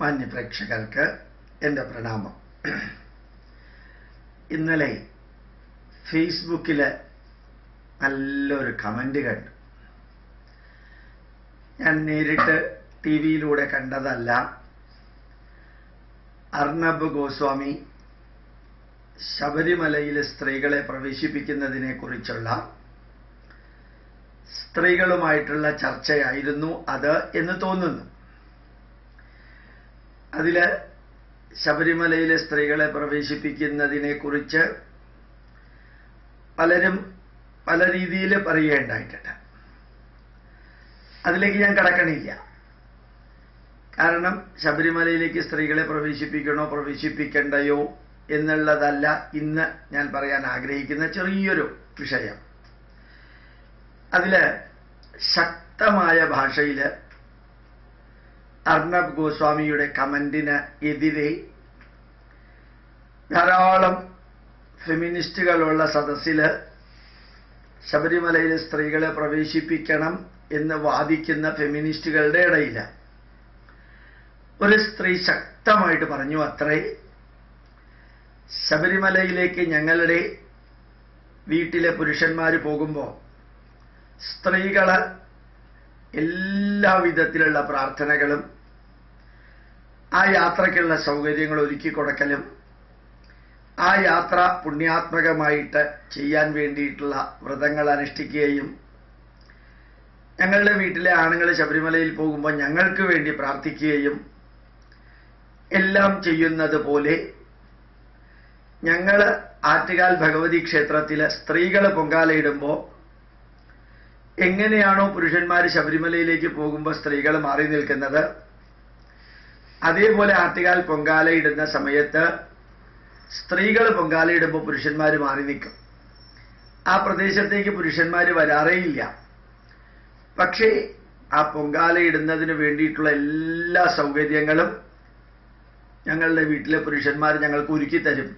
മാന്യ പ്രേക്ഷകർക്ക് എന്റെ പ്രണാമം. ഇന്നലെ ഫേസ്ബുക്കിൽ നല്ലൊരു കമന്റ് കണ്ടു. ഞാൻ നേരിട്ട് ടി വിയിലൂടെ കണ്ടതല്ല അർണബ് ഗോസ്വാമി ശബരിമലയിലെ സ്ത്രീകളെ പ്രവേശിപ്പിക്കുന്നതിനെ കുറിച്ചുള്ള സ്ത്രീകളുമായിട്ടുള്ള ചർച്ചയായിരുന്നു അത് എന്ന് തോന്നുന്നു. അതിൽ ശബരിമലയിലെ സ്ത്രീകളെ പ്രവേശിപ്പിക്കുന്നതിനെ കുറിച്ച് പലരും പല രീതിയിൽ പറയുകയുണ്ടായിട്ടുണ്ട്. അതിലേക്ക് ഞാൻ കടക്കണില്ല. കാരണം ശബരിമലയിലേക്ക് സ്ത്രീകളെ പ്രവേശിപ്പിക്കണോ പ്രവേശിപ്പിക്കണ്ടയോ എന്നുള്ളതല്ല ഇന്ന് ഞാൻ പറയാൻ ആഗ്രഹിക്കുന്ന ചെറിയൊരു വിഷയം. അതിൽ ശക്തമായ ഭാഷയിൽ അർണബ് ഗോസ്വാമിയുടെ കമന്റിന് എതിരെ ധാരാളം ഫെമിനിസ്റ്റുകളുള്ള സദസ്സിൽ ശബരിമലയിലെ സ്ത്രീകളെ പ്രവേശിപ്പിക്കണം എന്ന് വാദിക്കുന്ന ഫെമിനിസ്റ്റുകളുടെ ഇടയിൽ ഒരു സ്ത്രീ ശക്തമായിട്ട് പറഞ്ഞു അത്രേ. ശബരിമലയിലേക്ക് ഞങ്ങളുടെ വീട്ടിലെ പുരുഷന്മാർ പോകുമ്പോൾ സ്ത്രീകൾ എല്ലാ വിധത്തിലുള്ള പ്രാർത്ഥനകളും ആ യാത്രയ്ക്കുള്ള സൗകര്യങ്ങൾ ഒരുക്കി കൊടുക്കലും ആ യാത്ര പുണ്യാത്മകമായിട്ട് ചെയ്യാൻ വേണ്ടിയിട്ടുള്ള വ്രതങ്ങൾ അനുഷ്ഠിക്കുകയും ഞങ്ങളുടെ വീട്ടിലെ ആണുങ്ങൾ ശബരിമലയിൽ പോകുമ്പോൾ ഞങ്ങൾക്ക് വേണ്ടി പ്രാർത്ഥിക്കുകയും എല്ലാം ചെയ്യുന്നത് പോലെ ഞങ്ങൾ ആറ്റുകാൽ ഭഗവതി ക്ഷേത്രത്തിലെ സ്ത്രീകൾ പൊങ്കാലയിടുമ്പോൾ എങ്ങനെയാണോ പുരുഷന്മാർ ശബരിമലയിലേക്ക് പോകുമ്പോൾ സ്ത്രീകൾ മാറി നിൽക്കുന്നത് അതേപോലെ ആറ്റുകാൽ പൊങ്കാലയിടുന്ന സമയത്ത് സ്ത്രീകൾ പൊങ്കാല ഇടുമ്പോൾ പുരുഷന്മാർ മാറി നിൽക്കും. ആ പ്രദേശത്തേക്ക് പുരുഷന്മാർ വരാറേയില്ല. പക്ഷേ ആ പൊങ്കാല ഇടുന്നതിന് വേണ്ടിയിട്ടുള്ള എല്ലാ സൗകര്യങ്ങളും ഞങ്ങളുടെ വീട്ടിലെ പുരുഷന്മാർ ഞങ്ങൾക്ക് ഒരുക്കി തരും.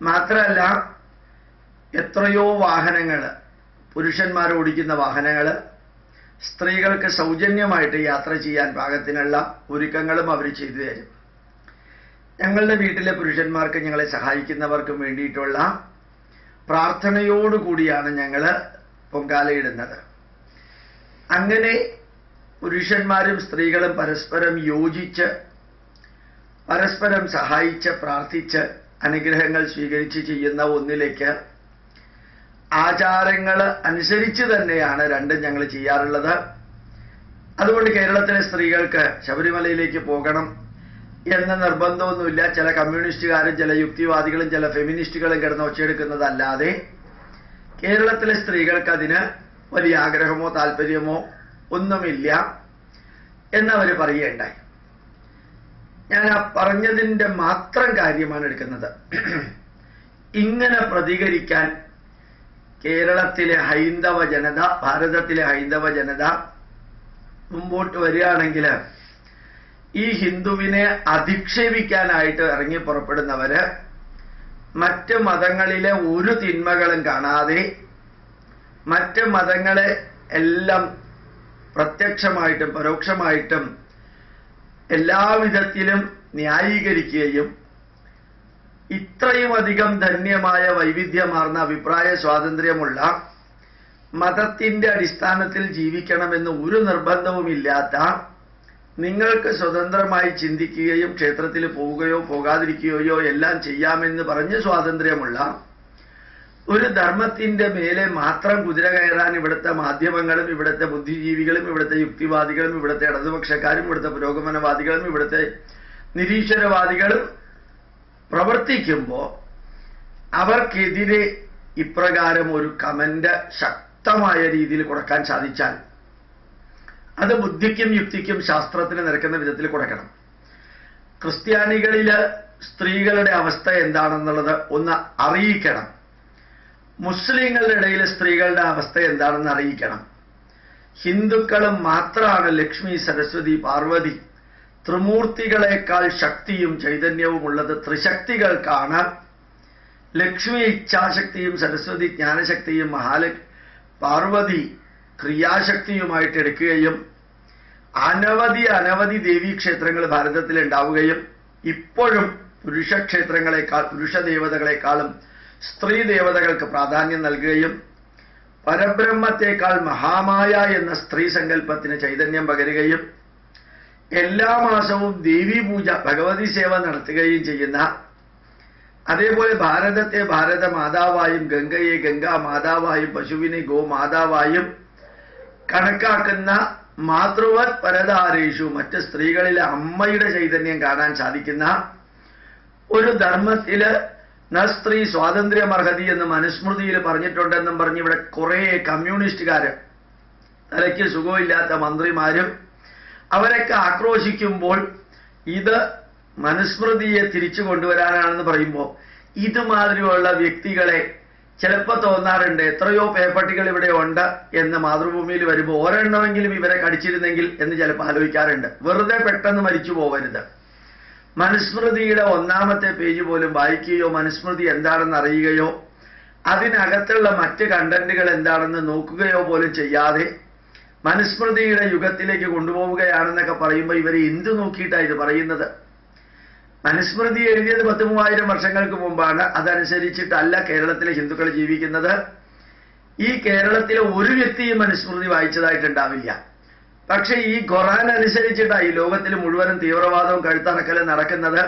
മാത്രമല്ല എത്രയോ വാഹനങ്ങൾ പുരുഷന്മാർ ഓടിക്കുന്ന വാഹനങ്ങൾ സ്ത്രീകൾക്ക് സൗജന്യമായിട്ട് യാത്ര ചെയ്യാൻ പാകത്തിനുള്ള ഒരുക്കങ്ങളും അവർ ചെയ്തു തരും. ഞങ്ങളുടെ വീട്ടിലെ പുരുഷന്മാർക്ക് ഞങ്ങളെ സഹായിക്കുന്നവർക്കും വേണ്ടിയിട്ടുള്ള പ്രാർത്ഥനയോടുകൂടിയാണ് ഞങ്ങൾ പൊങ്കാലയിടുന്നത് അങ്ങനെ പുരുഷന്മാരും സ്ത്രീകളും പരസ്പരം യോജിച്ച് പരസ്പരം സഹായിച്ച് പ്രാർത്ഥിച്ച് അനുഗ്രഹങ്ങൾ സ്വീകരിച്ച് ചെയ്യുന്ന ഒന്നിലേക്ക് ആചാരങ്ങൾ അനുസരിച്ച് തന്നെയാണ് രണ്ടും ഞങ്ങൾ ചെയ്യാറുള്ളത്. അതുകൊണ്ട് കേരളത്തിലെ സ്ത്രീകൾക്ക് ശബരിമലയിലേക്ക് പോകണം എന്ന നിർബന്ധമൊന്നുമില്ല. ചില കമ്മ്യൂണിസ്റ്റുകാരും ചില യുക്തിവാദികളും ചില ഫെമിനിസ്റ്റുകളും കിടന്ന് ഒച്ചയെടുക്കുന്നതല്ലാതെ കേരളത്തിലെ സ്ത്രീകൾക്ക് അതിന് വലിയ ആഗ്രഹമോ താല്പര്യമോ ഒന്നുമില്ല എന്നവർ പറയുകയുണ്ടായി. ഞാൻ ആ പറഞ്ഞതിന്റെ മാത്രം കാര്യമാണ് എടുക്കുന്നത്. ഇങ്ങനെ പ്രതികരിക്കാൻ കേരളത്തിലെ ഹൈന്ദവ ജനത ഭാരതത്തിലെ ഹൈന്ദവ ജനത മുമ്പോട്ട് വരികയാണെങ്കിൽ ഈ ഹിന്ദുവിനെ അധിക്ഷേപിക്കാനായിട്ട് ഇറങ്ങി പുറപ്പെടുന്നവര് മറ്റ് മതങ്ങളിലെ ഒരു തിന്മകളും കാണാതെ മറ്റ് മതങ്ങളെ എല്ലാം പ്രത്യക്ഷമായിട്ടും പരോക്ഷമായിട്ടും എല്ലാവിധത്തിലും ന്യായീകരിക്കുകയും ഇത്രയും അധികം ധന്യമായ വൈവിധ്യമാർന്ന അഭിപ്രായ സ്വാതന്ത്ര്യമുള്ള മതത്തിന്റെ അടിസ്ഥാനത്തിൽ ജീവിക്കണമെന്ന് ഒരു നിർബന്ധവുമില്ലാത്ത നിങ്ങൾക്ക് സ്വതന്ത്രമായി ചിന്തിക്കുകയും ക്ഷേത്രത്തിൽ പോവുകയോ പോകാതിരിക്കുകയോ എല്ലാം ചെയ്യാമെന്ന് പറഞ്ഞ് സ്വാതന്ത്ര്യമുള്ള ഒരു ധർമ്മത്തിന്റെ മേലെ മാത്രം കുതിര കയറാൻ ഇവിടുത്തെ മാധ്യമങ്ങളും ഇവിടുത്തെ ബുദ്ധിജീവികളും ഇവിടുത്തെ യുക്തിവാദികളും ഇവിടുത്തെ ഇടതുപക്ഷക്കാരും ഇവിടുത്തെ പുരോഗമനവാദികളും ഇവിടുത്തെ നിരീശ്വരവാദികളും പ്രവർത്തിക്കുമ്പോൾ അവർക്കെതിരെ ഇപ്രകാരം ഒരു കമന്റ് ശക്തമായ രീതിയിൽ കൊടുക്കാൻ സാധിച്ചാൽ അത് ബുദ്ധിക്കും യുക്തിക്കും ശാസ്ത്രത്തിന് നിരക്കുന്ന വിധത്തിൽ കൊടുക്കണം. ക്രിസ്ത്യാനികളിൽ സ്ത്രീകളുടെ അവസ്ഥ എന്താണെന്നുള്ളത് ഒന്ന് അറിയിക്കണം. മുസ്ലിങ്ങളുടെ ഇടയിൽ സ്ത്രീകളുടെ അവസ്ഥ എന്താണെന്ന് അറിയിക്കണം. ഹിന്ദുക്കളും മാത്രമാണ് ലക്ഷ്മി സരസ്വതി പാർവതി ത്രിമൂർത്തികളെക്കാൾ ശക്തിയും ചൈതന്യവും ഉള്ളത് ത്രിശക്തികൾക്കാണ് ലക്ഷ്മി ഇച്ഛാശക്തിയും സരസ്വതി ജ്ഞാനശക്തിയും മഹാല പാർവതി ക്രിയാശക്തിയുമായിട്ട് എടുക്കുകയും അനവധി അനവധി ദേവീക്ഷേത്രങ്ങൾ ഭാരതത്തിൽ ഉണ്ടാവുകയും ഇപ്പോഴും പുരുഷക്ഷേത്രങ്ങളെക്കാൾ പുരുഷ ദേവതകളെക്കാളും സ്ത്രീ ദേവതകൾക്ക് പ്രാധാന്യം നൽകുകയും പരബ്രഹ്മത്തെക്കാൾ മഹാമായ എന്ന സ്ത്രീ സങ്കല്പത്തിന് ചൈതന്യം പകരുകയും എല്ലാ മാസവും ദേവി പൂജ ഭഗവതി സേവ നടത്തുകയും ചെയ്യുന്ന അതേപോലെ ഭാരതത്തെ ഭാരത മാതാവായും ഗംഗയെ ഗംഗാ മാതാവായും പശുവിനെ ഗോമാതാവായും കണക്കാക്കുന്ന മാതൃവത് പരതാരേഷു മറ്റ് സ്ത്രീകളിലെ അമ്മയുടെ ചൈതന്യം കാണാൻ സാധിക്കുന്ന ഒരു ധർമ്മത്തിൽ ന സ്ത്രീ സ്വാതന്ത്ര്യമർഹതി എന്ന് മനുസ്മൃതിയിൽ പറഞ്ഞിട്ടുണ്ടെന്നും പറഞ്ഞ് ഇവിടെ കുറേ കമ്മ്യൂണിസ്റ്റുകാര് തലയ്ക്ക് സുഖമില്ലാത്ത മന്ത്രിമാരും അവരൊക്കെ ആക്രോശിക്കുമ്പോൾ ഇത് മനുസ്മൃതിയെ തിരിച്ചു കൊണ്ടുവരാനാണെന്ന് പറയുമ്പോൾ ഇതുമാതിരിയുള്ള വ്യക്തികളെ ചിലപ്പോൾ തോന്നാറുണ്ട്. എത്രയോ പേപ്പട്ടികൾ ഇവിടെ ഉണ്ട് എന്ന് മാതൃഭൂമിയിൽ വരുമ്പോൾ ഒരെണ്ണമെങ്കിലും ഇവരെ കടിച്ചിരുന്നെങ്കിൽ എന്ന് ചിലപ്പോൾ ആലോചിക്കാറുണ്ട്. വെറുതെ പെട്ടെന്ന് മരിച്ചു പോവരുത്. മനുസ്മൃതിയുടെ ഒന്നാമത്തെ പേജ് പോലും വായിക്കുകയോ മനുസ്മൃതി എന്താണെന്ന് അറിയുകയോ അതിനകത്തുള്ള മറ്റ് കണ്ടന്റുകൾ എന്താണെന്ന് നോക്കുകയോ പോലും ചെയ്യാതെ മനുസ്മൃതിയുടെ യുഗത്തിലേക്ക് കൊണ്ടുപോവുകയാണെന്നൊക്കെ പറയുമ്പോൾ ഇവർ എന്ത് നോക്കിയിട്ടാണ് ഇത് പറയുന്നത്? മനുസ്മൃതി എഴുതിയത് പത്ത് മൂവായിരം വർഷങ്ങൾക്ക് മുമ്പാണ്. അതനുസരിച്ചിട്ടല്ല കേരളത്തിലെ ഹിന്ദുക്കൾ ജീവിക്കുന്നത്. ഈ കേരളത്തിലെ ഒരു വ്യക്തിയും മനുസ്മൃതി വായിച്ചതായിട്ടുണ്ടാവില്ല. പക്ഷെ ഈ ഖുറാൻ അനുസരിച്ചിട്ടാണ് ഈ ലോകത്തിൽ മുഴുവനും തീവ്രവാദവും കഴുത്തറക്കലും നടക്കുന്നത്.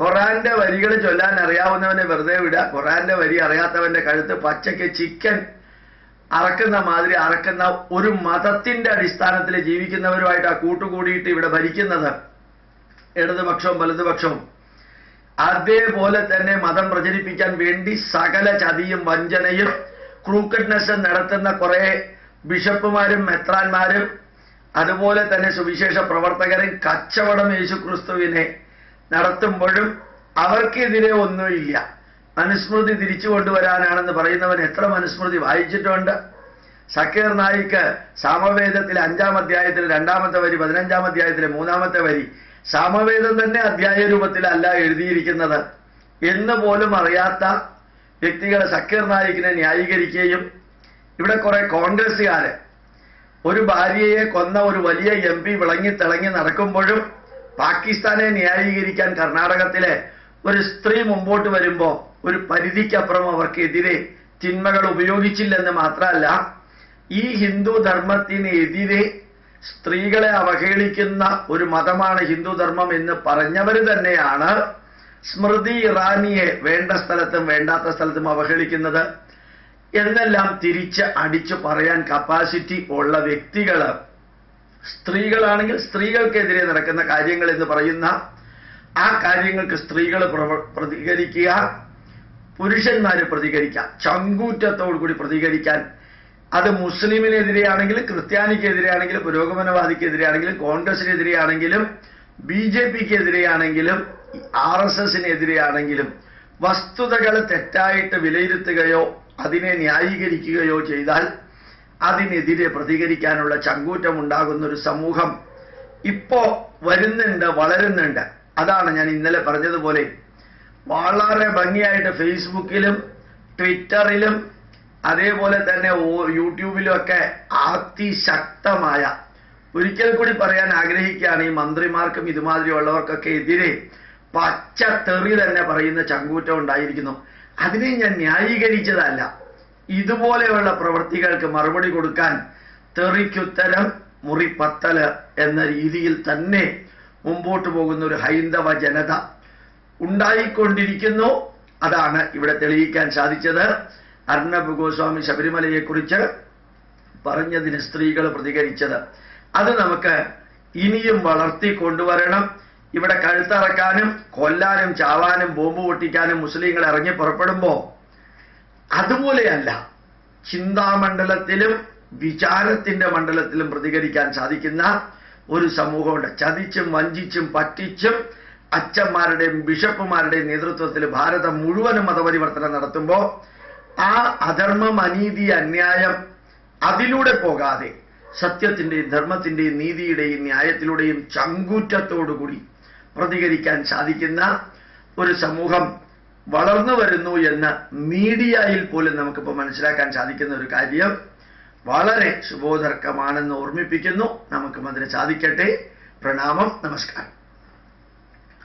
ഖുറാന്റെ വരികൾ ചൊല്ലാൻ അറിയാവുന്നവനെ വെറുതെ വിടുക. ഖുറാന്റെ വരി അറിയാത്തവന്റെ കഴുത്ത് പച്ചയ്ക്ക് ചിക്കൻ അറക്കുന്ന മാതിരി അറക്കുന്ന ഒരു മതത്തിന്റെ അടിസ്ഥാനത്തിൽ ജീവിക്കുന്നവരുമായിട്ട് ആ കൂട്ടുകൂടിയിട്ട് ഇവിടെ ഭരിക്കുന്നത് ഇടതുപക്ഷവും വലതുപക്ഷവും. അതേപോലെ തന്നെ മതം പ്രചരിപ്പിക്കാൻ വേണ്ടി സകല ചതിയും വഞ്ചനയും ക്രൂക്കഡ്നെസ് നടത്തുന്ന കുറെ ബിഷപ്പുമാരും മെത്രാന്മാരും അതുപോലെ തന്നെ സുവിശേഷ പ്രവർത്തകരും കച്ചവടം യേശുക്രിസ്തുവിനെ നടത്തുമ്പോഴും അവർക്കെതിരെ ഒന്നുമില്ല. മനുസ്മൃതി തിരിച്ചു കൊണ്ടുവരാനാണെന്ന് പറയുന്നവൻ എത്ര മനുസ്മൃതി വായിച്ചിട്ടുണ്ട്? സക്കീർ നായിക്ക് സാമവേദത്തിലെ അഞ്ചാം അധ്യായത്തിലെ രണ്ടാമത്തെ വരി പതിനഞ്ചാം അധ്യായത്തിലെ മൂന്നാമത്തെ വരി സാമവേദം തന്നെ അധ്യായ രൂപത്തിലല്ല എഴുതിയിരിക്കുന്നത്. എന്ന് പോലും അറിയാത്ത വ്യക്തികൾ സക്കീർ നായിക്കിനെ ന്യായീകരിക്കുകയും ഇവിടെ കുറെ കോൺഗ്രസ്സുകാര് ഒരു ഭാര്യയെ കൊന്ന ഒരു വലിയ എം പി വിളങ്ങി തിളങ്ങി നടക്കുമ്പോഴും പാകിസ്ഥാനെ ന്യായീകരിക്കാൻ കർണാടകത്തിലെ ഒരു സ്ത്രീ മുമ്പോട്ട് വരുമ്പോ ഒരു പരിധിക്കപ്പുറം അവർക്കെതിരെ തിന്മകൾ ഉപയോഗിച്ചില്ലെന്ന് മാത്രമല്ല ഈ ഹിന്ദു ധർമ്മത്തിനെതിരെ സ്ത്രീകളെ അവഹേളിക്കുന്ന ഒരു മതമാണ് ഹിന്ദു ധർമ്മം എന്ന് പറഞ്ഞവർ തന്നെയാണ് സ്മൃതി ഇറാനിയെ വേണ്ട സ്ഥലത്തും വേണ്ടാത്ത സ്ഥലത്തും അവഹേളിക്കുന്നത്. എന്നെല്ലാം തിരിച്ച് അടിച്ചു പറയാൻ കപ്പാസിറ്റി ഉള്ള വ്യക്തികൾ സ്ത്രീകളാണെങ്കിൽ സ്ത്രീകൾക്കെതിരെ നടക്കുന്ന കാര്യങ്ങൾ എന്ന് പറയുന്ന ആ കാര്യങ്ങൾക്ക് സ്ത്രീകൾ പ്രതികരിക്കുക പുരുഷന്മാര് പ്രതികരിക്കാം. ചങ്കൂറ്റത്തോടു കൂടി പ്രതികരിക്കാൻ. അത് മുസ്ലിമിനെതിരെയാണെങ്കിലും ക്രിസ്ത്യാനിക്കെതിരെയാണെങ്കിലും പുരോഗമനവാദിക്കെതിരെയാണെങ്കിലും കോൺഗ്രസിനെതിരെയാണെങ്കിലും ബി ജെ പിക്കെതിരെയാണെങ്കിലും ആർ എസ് എസിനെതിരെയാണെങ്കിലും വസ്തുതകൾ തെറ്റായിട്ട് വിലയിരുത്തുകയോ അതിനെ ന്യായീകരിക്കുകയോ ചെയ്താൽ അതിനെതിരെ പ്രതികരിക്കാനുള്ള ചങ്കൂറ്റം ഉണ്ടാകുന്ന ഒരു സമൂഹം ഇപ്പോ വരുന്നുണ്ട് വളരുന്നുണ്ട്. അതാണ് ഞാൻ ഇന്നലെ പറഞ്ഞതുപോലെ വളരെ ഭംഗിയായിട്ട് ഫേസ്ബുക്കിലും ട്വിറ്ററിലും അതേപോലെ തന്നെ യൂട്യൂബിലും ഒക്കെ അതിശക്തമായ ഒരിക്കൽ കൂടി പറയാൻ ആഗ്രഹിക്കുകയാണ് ഈ മന്ത്രിമാർക്കും ഇതുമാതിരിയുള്ളവർക്കൊക്കെ എതിരെ പച്ച തെറി തന്നെ പറയുന്ന ചങ്കൂറ്റം ഉണ്ടായിരിക്കുന്നു. അതിനെ ഞാൻ ന്യായീകരിച്ചതല്ല. ഇതുപോലെയുള്ള പ്രവൃത്തികൾക്ക് മറുപടി കൊടുക്കാൻ തെറിക്കുത്തരം മുറിപ്പത്തൽ എന്ന രീതിയിൽ തന്നെ മുമ്പോട്ട് പോകുന്ന ഒരു ഹൈന്ദവ ജനത ഉണ്ടായിക്കൊണ്ടിരിക്കുന്നു. അതാണ് ഇവിടെ തെളിയിക്കാൻ സാധിച്ചത്. അർണബ് ഗോസ്വാമി ശബരിമലയെക്കുറിച്ച് പറഞ്ഞതിന് സ്ത്രീകൾ പ്രതികരിച്ചത്. അത് നമുക്ക് ഇനിയും വളർത്തി കൊണ്ടുവരണം. ഇവിടെ കഴുത്തറക്കാനും കൊല്ലാനും ചാവാനും ബോംബ് പൊട്ടിക്കാനും മുസ്ലിങ്ങൾ ഇറങ്ങി പുറപ്പെടുമ്പോൾ അതുപോലെയല്ല ചിന്താമണ്ഡലത്തിലും വിചാരത്തിന്റെ മണ്ഡലത്തിലും പ്രതികരിക്കാൻ സാധിക്കുന്ന ഒരു സമൂഹമുണ്ട്. ചതിച്ചും വഞ്ചിച്ചും പറ്റിച്ചും അച്ഛന്മാരുടെയും ബിഷപ്പുമാരുടെയും നേതൃത്വത്തിൽ ഭാരതം മുഴുവനും മതപരിവർത്തനം നടത്തുമ്പോൾ ആ അധർമ്മം അനീതി അന്യായം അതിലൂടെ പോകാതെ സത്യത്തിന്റെയും ധർമ്മത്തിന്റെയും നീതിയുടെയും ന്യായത്തിലൂടെയും ചങ്കൂറ്റത്തോടുകൂടി പ്രതികരിക്കാൻ സാധിക്കുന്ന ഒരു സമൂഹം വളർന്നു വരുന്നു എന്ന് മീഡിയയിൽ പോലും നമുക്കിപ്പോൾ മനസ്സിലാക്കാൻ സാധിക്കുന്ന ഒരു കാര്യം വളരെ ശുഭോദർക്കമാണെന്ന് ഓർമ്മിപ്പിക്കുന്നു. നമുക്കും അതിന് സാധിക്കട്ടെ പ്രണാമം. നമസ്കാരം.